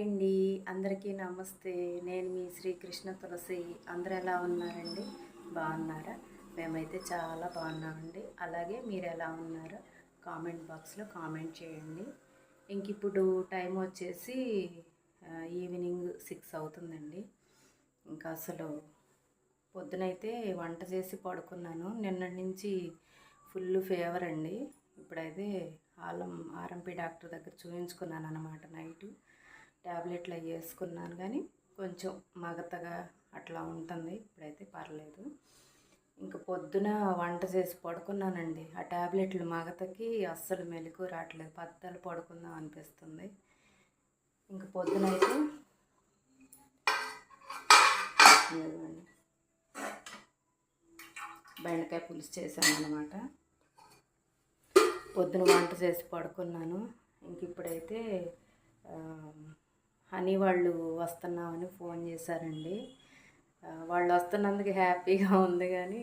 అండి. అందరికీ నమస్తే. నేను మీ శ్రీకృష్ణ తులసి. అందరు ఎలా ఉన్నారండి? బాగున్నారా? మేమైతే చాలా బాగున్నామండి. అలాగే మీరు ఎలా ఉన్నారో కామెంట్ బాక్స్లో కామెంట్ చేయండి. ఇంక ఇప్పుడు టైం వచ్చేసి ఈవినింగ్ సిక్స్ అవుతుందండి. ఇంకా అసలు పొద్దునైతే వంట చేసి పడుకున్నాను. నిన్న నుంచి ఫుల్ ఫేవర్ అండి. ఇప్పుడైతే ఆలం ఆర్ఎంపీ డాక్టర్ దగ్గర చూపించుకున్నాను అనమాట నైట్. ట్యాబ్లెట్లు అవి వేసుకున్నాను కానీ కొంచెం మగతగా అట్లా ఉంటుంది. ఇప్పుడైతే పర్లేదు. ఇంకా పొద్దున వంట చేసి పడుకున్నానండి. ఆ ట్యాబ్లెట్లు మగతకి అస్సలు మెలకు రావట్లేదు. పద్దాలు పడుకుందాం అనిపిస్తుంది. ఇంకా పొద్దునైతే అయితే బెండకాయ పులుసు చేశాను అనమాట పొద్దున వంట చేసి పడుకున్నాను. ఇంక ఇప్పుడైతే హనీ వాళ్ళు వస్తున్నామని ఫోన్ చేశారండి. వాళ్ళు వస్తున్నందుకు హ్యాపీగా ఉంది కానీ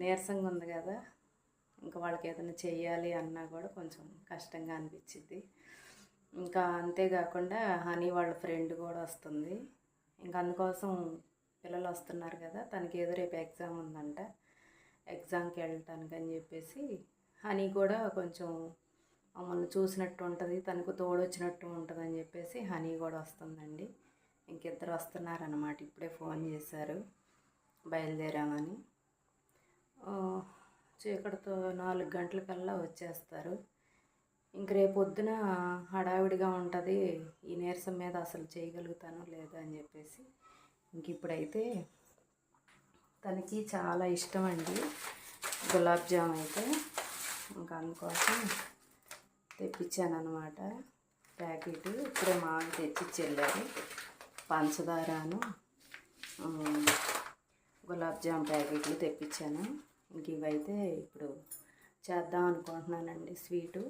నీరసంగా ఉంది కదా. ఇంకా వాళ్ళకి ఏదైనా చేయాలి అన్నా కూడా కొంచెం కష్టంగా అనిపించింది ఇంకా అంతేకాకుండా హనీ వాళ్ళ ఫ్రెండ్ కూడా వస్తుంది. ఇంకా అందుకోసం పిల్లలు వస్తున్నారు కదా. తనకి ఏదో రేపు ఎగ్జామ్ ఉందంట. ఎగ్జామ్కి వెళ్ళటానికి అని చెప్పేసి హనీ కూడా కొంచెం మమ్మల్ని చూసినట్టు ఉంటుంది తనకు తోడొచ్చినట్టు ఉంటుంది అని చెప్పేసి హనీ కూడా వస్తుందండి. ఇంకిద్దరు వస్తున్నారనమాట ఇప్పుడే ఫోన్ చేశారు బయలుదేరామని. చీకటితో నాలుగు గంటలకల్లా వచ్చేస్తారు. ఇంక రేపు పొద్దున హడావిడిగా ఉంటుంది ఈ నీరసం మీద అసలు చేయగలుగుతానో లేదా అని చెప్పేసి. ఇంక ఇప్పుడైతే తనకి చాలా ఇష్టం అండి గులాబ్ జామ్ అయితే. ఇంకా అందుకోసం తెప్పించాను అనమాట ప్యాకెట్ ఇప్పుడే మాకు తెచ్చిచ్చి వెళ్ళారు పంచదారను గులాబ్ జామ్ ప్యాకెట్లు తెప్పించాను. ఇంక ఇవైతే ఇప్పుడు చేద్దాం అనుకుంటున్నానండి స్వీటు.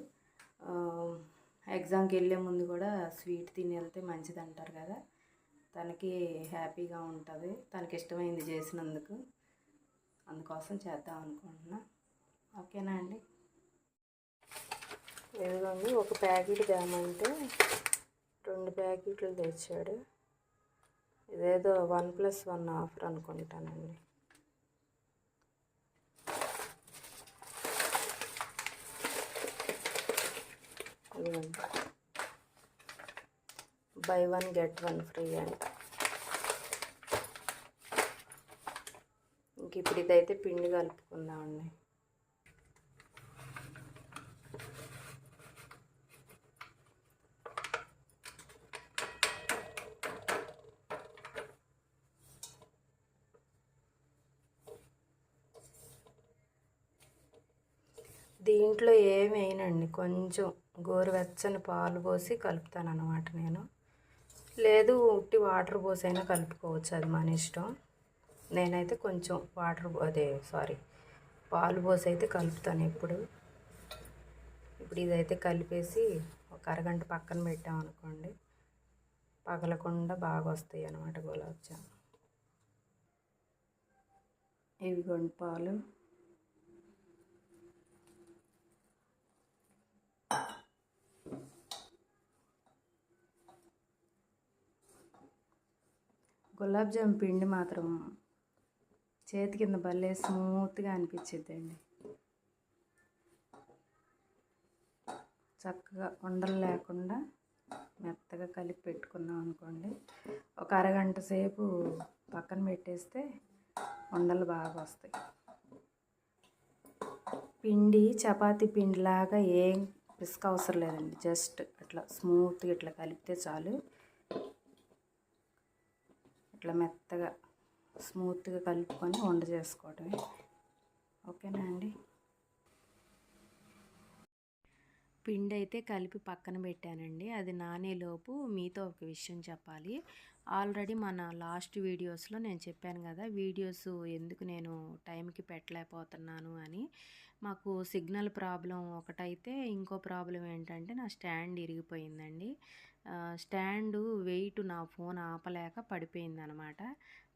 ఎగ్జామ్కి వెళ్ళే ముందు కూడా స్వీట్ తిని వెళ్తే మంచిది అంటారు కదా. తనకి హ్యాపీగా ఉంటుంది. తనకి ఇష్టమైంది చేసినందుకు అందుకోసం చేద్దాం అనుకుంటున్నా. ఓకేనా అండి? ఇదిగోండి ఒక ప్యాకెట్ తేమంటే రెండు ప్యాకెట్లు తెచ్చాడు. ఇదేదో వన్ ప్లస్ వన్ ఆఫర్ అనుకుంటానండి. Buy one get one free అండి ఇంక ఇప్పుడు ఇదైతే పిండి కలుపుకుందామండి. దీంట్లో ఏమి అయినండి. కొంచెం గోరువెచ్చని పాలు పోసి కలుపుతాను అనమాట నేను. లేదు ఉట్టి వాటర్ పోసి అయినా కలుపుకోవచ్చు. అది మన ఇష్టం. నేనైతే కొంచెం వాటర్ అదే సారీ పాలు పోసి అయితే కలుపుతాను ఎప్పుడు. ఇప్పుడు ఇదైతే కలిపేసి ఒక అరగంట పక్కన పెట్టాం అనుకోండి. పగలకుండా బాగా వస్తాయి అన్నమాట గులాబ్ జామ్ ఇవిగోండి పాలు. గులాబ్ జామ్ పిండి మాత్రం చేతి కింద భలే స్మూత్గా అనిపించిద్దండి చక్కగా ఉండలు లేకుండా మెత్తగా కలిపి పెట్టుకున్నాం అనుకోండి. ఒక అరగంట సేపు పక్కన పెట్టేస్తే ఉండలు బాగా వస్తాయి. పిండి చపాతీ పిండిలాగా ఏం పిసుక అవసరం లేదండి. జస్ట్ అట్లా స్మూత్గా ఇట్లా కలిపితే చాలు. ఇట్లా మెత్తగా స్మూత్గా కలుపుకొని వండ చేసుకోవటమే. ఓకేనా అండి? పిండి అయితే కలిపి పక్కన పెట్టానండి. అది నానేలోపు మీతో ఒక విషయం చెప్పాలి. ఆల్రెడీ మన లాస్ట్ వీడియోస్లో నేను చెప్పాను కదా వీడియోస్ ఎందుకు నేను టైంకి పెట్టలేకపోతున్నాను అని. మాకు సిగ్నల్ ప్రాబ్లం ఒకటైతే ఇంకో ప్రాబ్లం ఏంటంటే నా స్టాండ్ ఇరిగిపోయిందండి. స్టాండు వెయిట్ నా ఫోన్ ఆపలేక పడిపోయింది అనమాట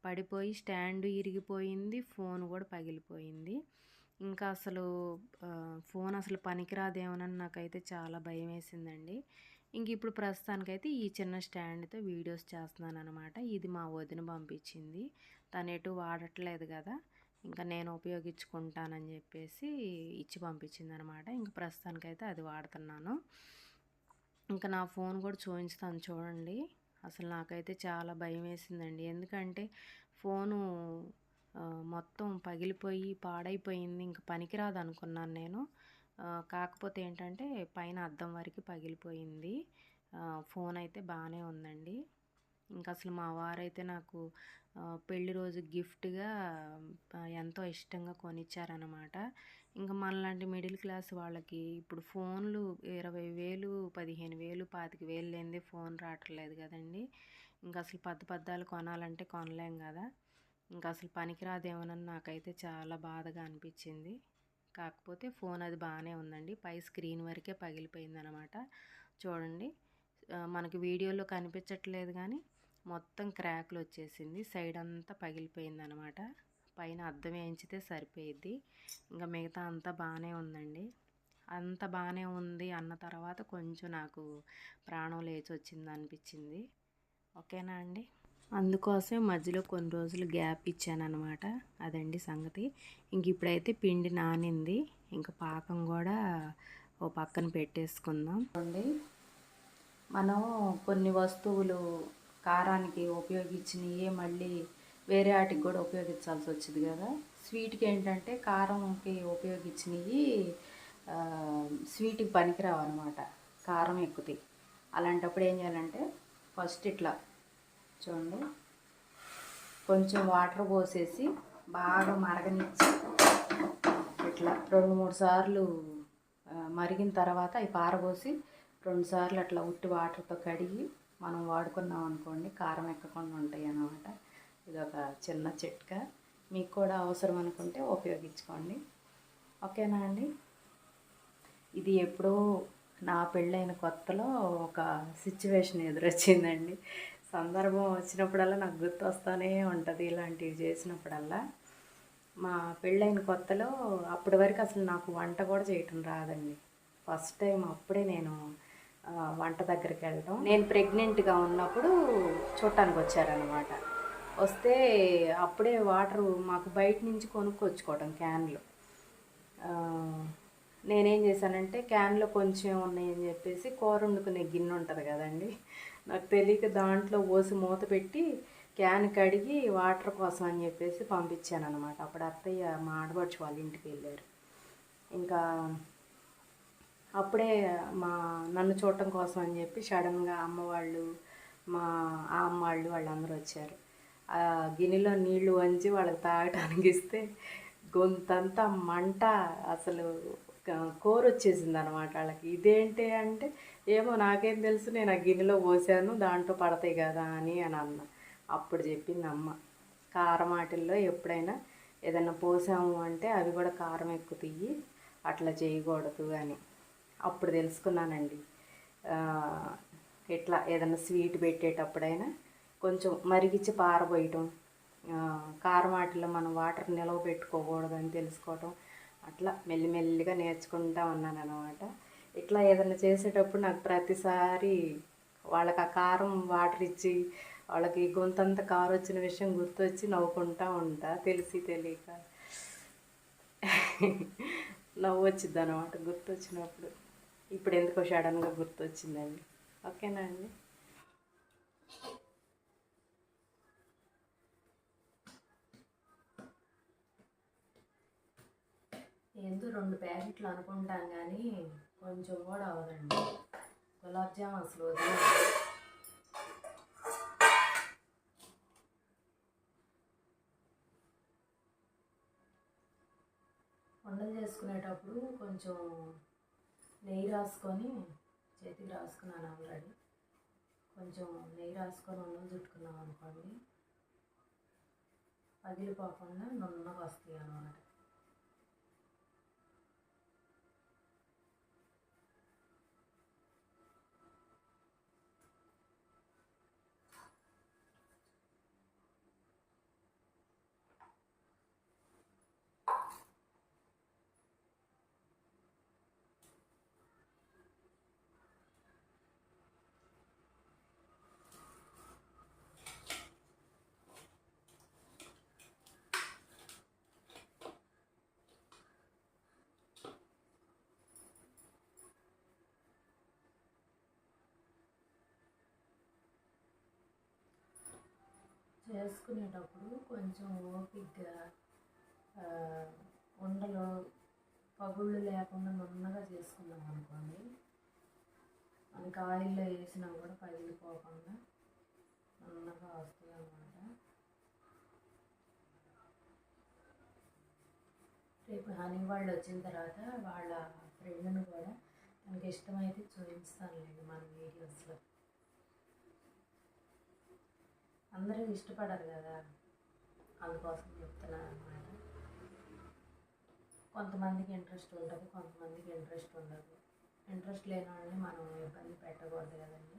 పడిపోయి స్టాండ్ ఇరిగిపోయింది ఫోన్ కూడా పగిలిపోయింది. ఇంకా అసలు ఫోన్ అసలు పనికిరాదేమోనని నాకైతే చాలా భయం వేసిందండి ఇంక ఇప్పుడు ప్రస్తుతానికైతే ఈ చిన్న స్టాండ్తో వీడియోస్ చేస్తున్నాను అనమాట ఇది మా వదిన పంపించింది. తను ఎటు వాడట్లేదు కదా. ఇంకా నేను ఉపయోగించుకుంటానని చెప్పేసి ఇచ్చి పంపించింది అనమాట ఇంకా ప్రస్తుతానికైతే అది వాడుతున్నాను. ఇంకా నా ఫోన్ కూడా చూపించుతాను చూడండి. అసలు నాకైతే చాలా భయం వేసిందండి ఎందుకంటే ఫోను మొత్తం పగిలిపోయి పాడైపోయింది. ఇంకా పనికిరాదు అనుకున్నాను నేను కాకపోతే ఏంటంటే పైన అద్దం వరకు పగిలిపోయింది. ఫోన్ అయితే బాగానే ఉందండి. ఇంకా అసలు మా వారైతే నాకు పెళ్ళి రోజు గిఫ్ట్గా ఎంతో ఇష్టంగా కొనిచ్చారనమాట ఇంకా మనలాంటి మిడిల్ క్లాస్ వాళ్ళకి ఇప్పుడు ఫోన్లు ఇరవై వేలు పదిహేను వేలు పాతిక వేలు లేనిదే ఫోన్ రావట్లేదు కదండి. ఇంకా అసలు పద్ద పద్దాలు కొనాలంటే కొనలేం కదా. ఇంకా అసలు పనికిరాదేమోనని నాకైతే చాలా బాధగా అనిపించింది. కాకపోతే ఫోన్ అది బాగానే ఉందండి. పై స్క్రీన్ వరకే పగిలిపోయింది అనమాట చూడండి మనకి వీడియోలో కనిపించట్లేదు కానీ మొత్తం క్రాక్లు వచ్చేసింది సైడ్ అంతా పగిలిపోయింది అనమాట పైన అద్దం వేయించితే సరిపోయిద్ది. ఇంకా మిగతా అంతా బాగానే ఉందండి. అంత బాగానే ఉంది అన్న తర్వాత కొంచెం నాకు ప్రాణం లేచి వచ్చింది అనిపించింది ఓకేనా అండి? అందుకోసం మధ్యలో కొన్ని రోజులు గ్యాప్ ఇచ్చానమాట అదండి సంగతి. ఇంక ఇప్పుడైతే పిండి నానింది. ఇంకా పాకం కూడా ఓ పక్కన పెట్టేసుకుందాం. అండి మనం కొన్ని వస్తువులు కారానికి ఉపయోగించినవి మళ్ళీ వేరే వాటికి కూడా ఉపయోగించాల్సి వచ్చింది కదా. స్వీట్కి ఏంటంటే కారంకి ఉపయోగించినవి స్వీట్కి పనికిరావు అనమాట కారం ఎక్కుతాయి అలాంటప్పుడు ఏం చేయాలంటే ఫస్ట్ ఇట్లా చూడండి. కొంచెం వాటర్ పోసేసి బాగా మరగనిచ్చి ఇట్లా రెండు మూడు సార్లు మరిగిన తర్వాత అవి పారబోసి రెండు సార్లు అట్లా ఉట్టి వాటర్తో కడిగి మనం వాడుకున్నాం అనుకోండి కారం ఎక్కకుండా ఉంటాయి అన్నమాట. ఇది ఒక చిన్న చిట్క. మీకు కూడా అవసరం అనుకుంటే ఉపయోగించుకోండి. ఓకేనా అండి? ఇది ఎప్పుడో నా పెళ్ళైన కొత్తలో ఒక సిచ్యువేషన్ ఎదురొచ్చిందండి. సందర్భం వచ్చినప్పుడల్లా నాకు గుర్తు వస్తూనే ఉంటుంది ఇలాంటివి చేసినప్పుడల్లా. మా పెళ్ళైన కొత్తలో అప్పటి వరకు అసలు నాకు వంట కూడా చేయటం రాదండి. ఫస్ట్ టైం అప్పుడే నేను వంట దగ్గరికి వెళ్ళటం. నేను ప్రెగ్నెంట్గా ఉన్నప్పుడు చూడటానికి వచ్చారనమాట వస్తే అప్పుడే వాటర్ మాకు బయట నుంచి కొనుక్కొచ్చుకోవడం క్యాన్లు. నేనేం చేశానంటే క్యాన్లో కొంచెం ఉన్నాయని చెప్పేసి కూర వండుకునే గిన్నె ఉంటుంది కదండి. నాకు తెలియక దాంట్లో ఓసి మూత పెట్టి క్యాన్ కడిగి వాటర్ కోసం అని చెప్పేసి పంపించాను అనమాట అప్పుడు అత్తయ్య మా ఆడపడుచు వాళ్ళ ఇంటికి వెళ్ళారు. ఇంకా అప్పుడే మా నన్ను చూడటం కోసం అని చెప్పి సడన్గా అమ్మ వాళ్ళు మా ఆ అమ్మ వాళ్ళు వాళ్ళందరూ వచ్చారు. ఆ గిన్నెలో నీళ్ళు వంచి వాళ్ళకి తాగటానికి ఇస్తే గొంతంతా మంట అసలు కూర వచ్చేసింది అనమాట వాళ్ళకి. ఇదేంటి అంటే ఏమో నాకేం తెలుసు నేను ఆ గిన్నెలో పోసాను దాంట్లో పడతాయి కదా అని అని అన్న. అప్పుడు చెప్పింది అమ్మ. కారం ఎప్పుడైనా ఏదైనా పోసాము అంటే అవి కూడా కారం ఎక్కువ తీయి అట్లా చేయకూడదు అని. అప్పుడు తెలుసుకున్నానండి. ఇట్లా ఏదైనా స్వీట్ పెట్టేటప్పుడైనా కొంచెం మరిగిచ్చి పారబోయటం కారం వాటిలో మనం వాటర్ నిలవ పెట్టుకోకూడదని తెలుసుకోవటం అట్లా మెల్లిమెల్లిగా నేర్చుకుంటా ఉన్నాను అనమాట ఇట్లా ఏదైనా చేసేటప్పుడు నాకు ప్రతిసారి వాళ్ళకి ఆ కారం వాటర్ ఇచ్చి వాళ్ళకి గొంతంత కారు వచ్చిన విషయం గుర్తొచ్చి నవ్వుకుంటా ఉంటా తెలిసి తెలియక. నవ్వు వచ్చింది అనమాట గుర్తొచ్చినప్పుడు. ఇప్పుడు ఎందుకో సడన్గా గుర్తొచ్చిందండి. ఓకేనా అండి? ఎందుకు రెండు ప్యాకెట్లు అనుకుంటాం కానీ కొంచెం కూడా అవదండి గులాబ్ జామ్ అసలు వండలు చేసుకునేటప్పుడు కొంచెం నెయ్యి రాసుకొని చేతికి రాసుకున్నాను ఆల్రెడీ. కొంచెం నెయ్యి రాసుకొని ఉండలు చుట్టుకున్నాం అనుకోండి. పగిలిపోకుండా నున్నగా వస్తాయి అన్నమాట. చేసుకునేటప్పుడు కొంచెం ఓపిగ్గా ఉండలో ఉండలు పగుళ్ళు లేకుండా నున్నగా చేసుకున్నాం అనుకోండి. మనకి ఆయిల్లో వేసినా కూడా పగిలిపోకుండా నున్నగా వస్తుంది అనమాట రేపు హనీ వాళ్ళు వచ్చిన తర్వాత వాళ్ళ ఫ్రెండ్ని కూడా తనకి ఇష్టమైతే చూపిస్తానులేండి మన వీడియోస్లో అందరూ ఇష్టపడరు కదా. అందుకోసం చెప్తున్నాను అనమాట కొంతమందికి ఇంట్రెస్ట్ ఉంటుంది కొంతమందికి ఇంట్రెస్ట్ ఉండదు. ఇంట్రెస్ట్ లేని వాళ్ళని మనం ఇబ్బంది పెట్టకూడదు కదండి.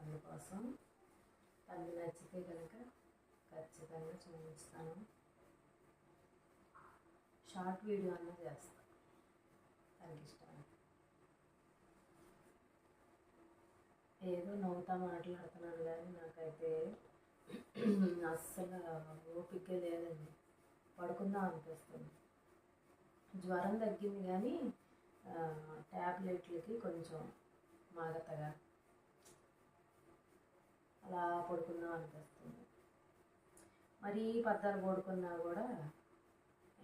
అందుకోసం తనకి నచ్చితే కనుక ఖచ్చితంగా చూపిస్తాను. షార్ట్ వీడియో అన్న చేస్తాను తనకి ఇష్టం ఏదో నవ్వుతా మాట్లాడుతున్నాను కానీ నాకైతే అస్సలు ఓపిక లేదండి. పడుకుందాం అనిపిస్తుంది. జ్వరం తగ్గింది కానీ ట్యాబ్లెట్లకి కొంచెం మాగతగా అలా పడుకుందాం అనిపిస్తుంది. మరీ పద్దాలు పడుకున్నా కూడా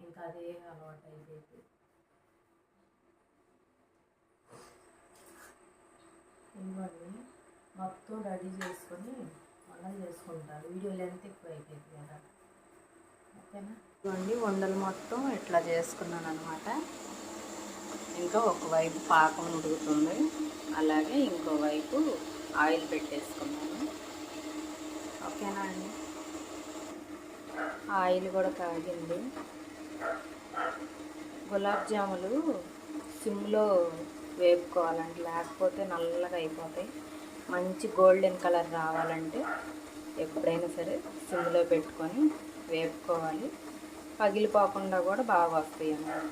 ఇంకా అదే అలవాటు అయిపోయింది. ఇవ్వండి మొత్తం రెడీ చేసుకొని అలా చేసుకుంటారు. వీడియో లెంత్ ఎక్కువ అయిపోయింది కదా. ఓకేనా? ఇవ్వండి వండలు మొత్తం ఇట్లా చేసుకున్నాను అనమాట ఇంకా ఒకవైపు పాకం ఉడుకుతుంది. అలాగే ఇంకోవైపు ఆయిల్ పెట్టేసుకున్నాను. ఓకేనా అండి? ఆయిల్ కూడా కాగింది. గులాబ్ జాములు సిమ్లో వేపుకోవాలండి. లేకపోతే నల్లగా అయిపోతాయి. మంచి గోల్డెన్ కలర్ రావాలంటే ఎప్పుడైనా సరే సిమ్లో పెట్టుకొని వేపుకోవాలి. పగిలిపోకుండా కూడా బాగా వస్తాయి అన్నమాట.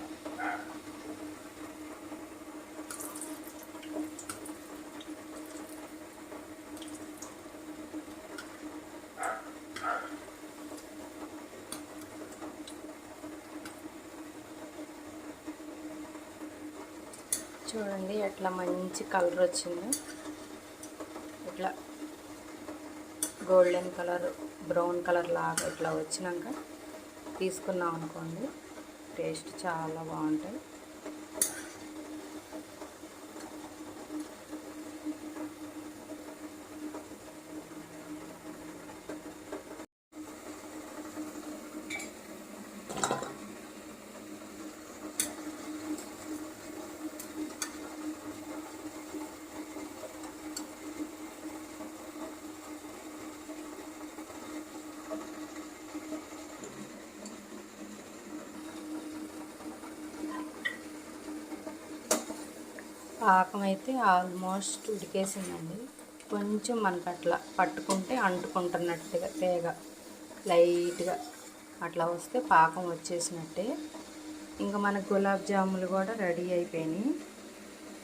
చూడండి ఎట్లా మంచి కలర్ వచ్చిందో ఇట్లా గోల్డెన్ కలర్ బ్రౌన్ కలర్ లాగా ఇట్లా వచ్చినాక తీసుకున్నాం అనుకోండి టేస్ట్ చాలా బాగుంటాయి పాకం అయితే ఆల్మోస్ట్ ఉడికేసిందండి. కొంచెం మనకు అట్లా పట్టుకుంటే అంటుకుంటున్నట్టుగా తేగ లైట్గా అట్లా వస్తే పాకం వచ్చేసినట్టే. ఇంకా మన గులాబ్ జాములు కూడా రెడీ అయిపోయినాయి.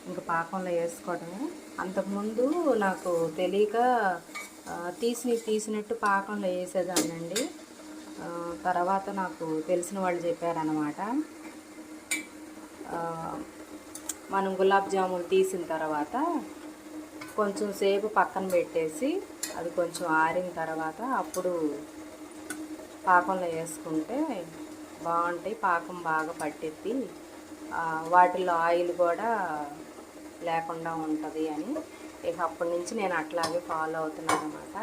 ఇంకా పాకంలో వేసుకోవడమే. అంతకుముందు నాకు తెలియక తీసి తీసినట్టు పాకంలో వేసేదాన్నండి. తర్వాత నాకు తెలిసిన వాళ్ళు చెప్పారనమాట మనం గులాబ్ జామున్ తీసిన తర్వాత కొంచెం సేపు పక్కన పెట్టేసి అది కొంచెం ఆరిన తర్వాత అప్పుడు పాకంలో వేసుకుంటే బాగుంటాయి. పాకం బాగా పట్టిద్ది. వాటిలో ఆయిల్ కూడా లేకుండా ఉంటుంది అని ఇక అప్పటి నుంచి నేను అట్లాగే ఫాలో అవుతున్నాను అనమాట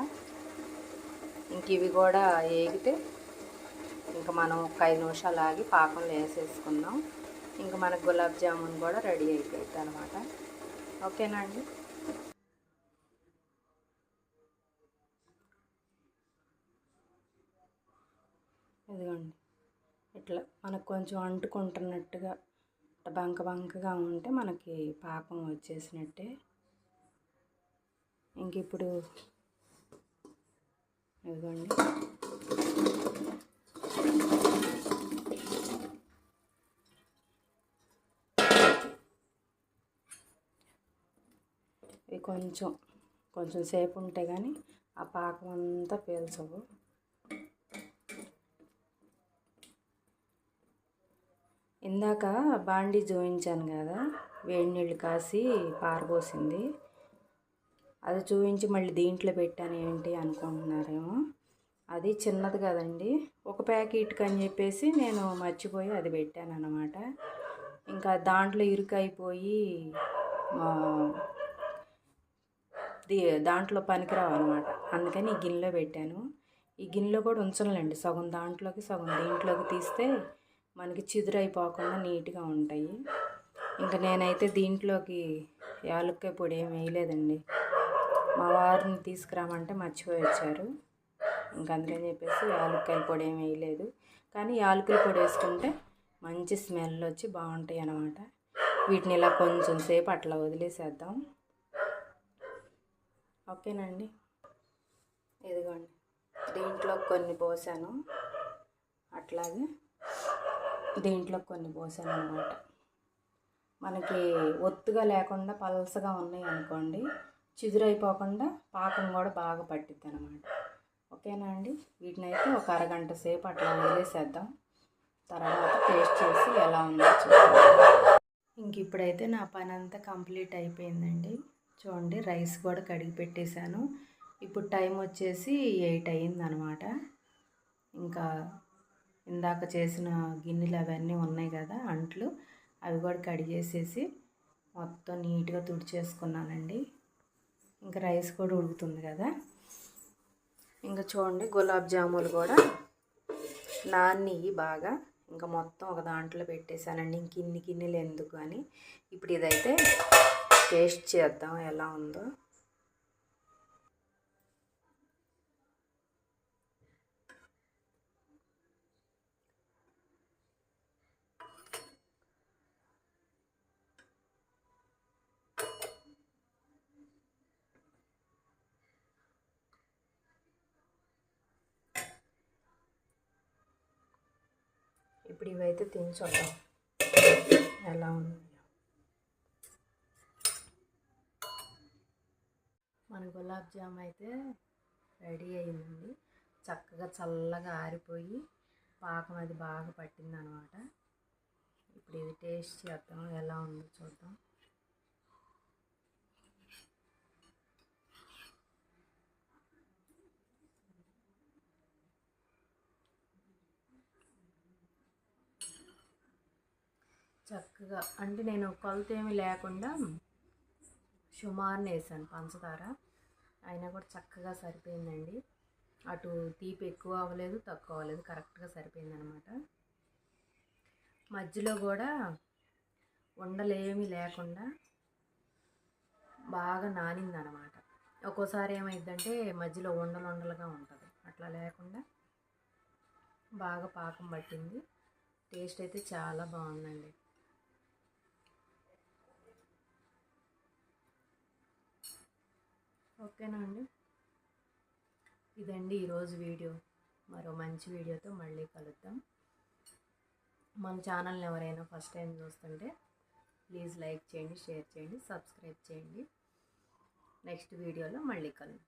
ఇంక ఇవి కూడా ఏగితే ఇంకా మనం ఒక ఐదు నిమిషాలు ఆగి పాకంలో వేసేసుకుందాం. ఇంకా మన గులాబ్ జామున్ కూడా రెడీ అయిపోయింది అనమాట ఓకేనా అండి? ఇదిగోండి. ఇట్లా మనకు కొంచెం అంటుకుంటున్నట్టుగా బంక బంకగా ఉంటే మనకి పాకం వచ్చేసినట్టే. ఇంక ఇప్పుడు ఇదిగోండి. కొంచెం కొంచెం సేపు ఉంటే కానీ ఆ పాకం అంతా పీల్చవు. ఇందాక బాండీ చూపించాను కదా వేడి నీళ్ళు కాసి పారబోసింది. అది చూపించి మళ్ళీ దీంట్లో పెట్టాను ఏంటి అనుకుంటున్నారేమో. అది చిన్నది కదండి. ఒక ప్యాకెట్కి అని చెప్పేసి నేను మర్చిపోయి అది పెట్టాను అనమాట ఇంకా దాంట్లో ఇరుకైపోయి దాంట్లో పనికిరావు అనమాట అందుకని ఈ గిన్నెలో పెట్టాను. ఈ గిన్నెలో కూడా ఉంచనులేండి. సగం దాంట్లోకి సగం దీంట్లోకి తీస్తే మనకి చిదురైపోకుండా నీట్గా ఉంటాయి. ఇంకా నేనైతే దీంట్లోకి యాలక్కాయ పొడి ఏమి వేయలేదండి. మా వారిని తీసుకురామంటే మర్చిపోయి వచ్చారు ఇంక అందుకని చెప్పేసి యాలక్కాయ పొడి ఏమి వేయలేదు. కానీ యాలకుల పొడి వేసుకుంటే మంచి స్మెల్ వచ్చి బాగుంటాయి అన్నమాట వీటిని ఇలా కొంచెం సేపు అట్లా వదిలేసేద్దాం. ఓకేనండి. ఇదిగోండి. దీంట్లో కొన్ని పోసాను. అట్లాగే దీంట్లో కొన్ని పోసాను అనమాట మనకి ఒత్తుగా లేకుండా పలసగా ఉన్నాయి అనుకోండి చిదురైపోకుండా పాకం కూడా బాగా పట్టిద్ది అనమాట ఓకేనా అండి? వీటిని అయితే ఒక అరగంట సేపు అట్లా వదిలేసేద్దాం తర్వాత టేస్ట్ చేసి ఎలా ఉందో చూద్దాం. ఇంక ఇప్పుడైతే నా పని అంతా కంప్లీట్ అయిపోయిందండి. చూడండి రైస్ కూడా కడిగి పెట్టేశాను. ఇప్పుడు టైం వచ్చేసి ఎయిట్ అయిందనమాట ఇంకా ఇందాక చేసిన గిన్నెలు అవన్నీ ఉన్నాయి కదా అంట్లు. అవి కూడా కడిగేసేసి మొత్తం నీట్గా తుడిచేసుకున్నానండి. ఇంకా రైస్ కూడా ఉడుకుతుంది కదా. ఇంకా చూడండి గులాబ్ జాములు కూడా నాన్నయ్యి బాగా. ఇంకా మొత్తం ఒక దాంట్లో పెట్టేశానండి. ఇంక ఇన్ని గిన్నెలు ఎందుకు అని. ఇప్పుడు ఇదైతే టేస్ట్ చేద్దాం ఎలా ఉందో. ఇప్పుడు ఇవైతే తిని చూద్దాం ఎలా ఉంది. మన గులాబ్ జామ్ అయితే రెడీ అయిందండి. చక్కగా చల్లగా ఆరిపోయి పాకం అది బాగా పట్టింది అనమాట ఇప్పుడు ఇది టేస్ట్ చేద్దాం ఎలా ఉందో చూద్దాం. చక్కగా అంటే నేను కొలత ఏమి లేకుండా సుమారుని వేసాను పంచదార. అయినా కూడా చక్కగా సరిపోయిందండి. అటు తీపి ఎక్కువ అవ్వలేదు తక్కువ అవ్వలేదు కరెక్ట్గా సరిపోయిందనమాట మధ్యలో కూడా ఉండలేమి లేకుండా బాగా నానింది అనమాట ఒక్కోసారి ఏమైందంటే మధ్యలో ఉండలు ఉండలుగా ఉంటుంది. అట్లా లేకుండా బాగా పాకం పట్టింది. టేస్ట్ అయితే చాలా బాగుందండి. ఓకేనా అండి? ఇదండి ఈరోజు వీడియో. మరో మంచి వీడియోతో మళ్ళీ కలుద్దాం. మన ఛానల్ని ఎవరైనా ఫస్ట్ టైం చూస్తుంటే ప్లీజ్ లైక్ చేయండి షేర్ చేయండి సబ్స్క్రైబ్ చేయండి. నెక్స్ట్ వీడియోలో మళ్ళీ కలుద్దాం.